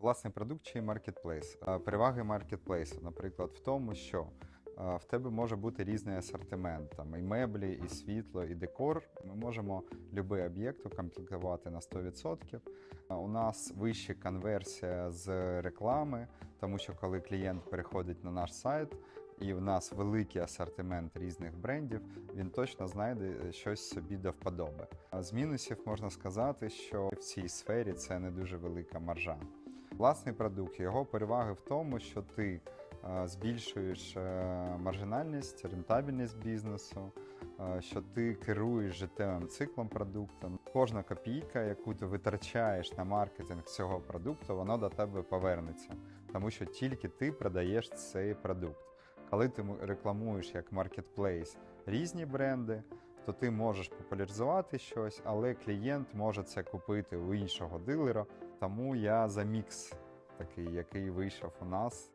Власний продукт чи маркетплейс. Е, Переваги маркетплейсу, наприклад, в тому, що е, в тебе може бути різний асортимент, там і меблі, і світло, і декор. Ми можемо будь-який об'єкт укомплектувати на 100%. Е, У нас вища конверсія з реклами, тому що коли клієнт переходить на наш сайт, і в нас великий асортимент різних брендів, він точно знайде щось собі до вподоби. З мінусів можна сказати, що в цій сфері це не дуже велика маржа. Власний продукт, його переваги в тому, що ти е, збільшуєш е, маржинальність, рентабельність бізнесу, е, що ти керуєш життєвим циклом продукту. Кожна копійка, яку ти витрачаєш на маркетинг цього продукту, воно до тебе повернеться, тому що тільки ти продаєш цей продукт. Коли ти рекламуєш як маркетплейс різні бренди, то ти можеш популяризувати щось, але клієнт може це купити у іншого дилера. Тому я за мікс такий, який вийшов у нас.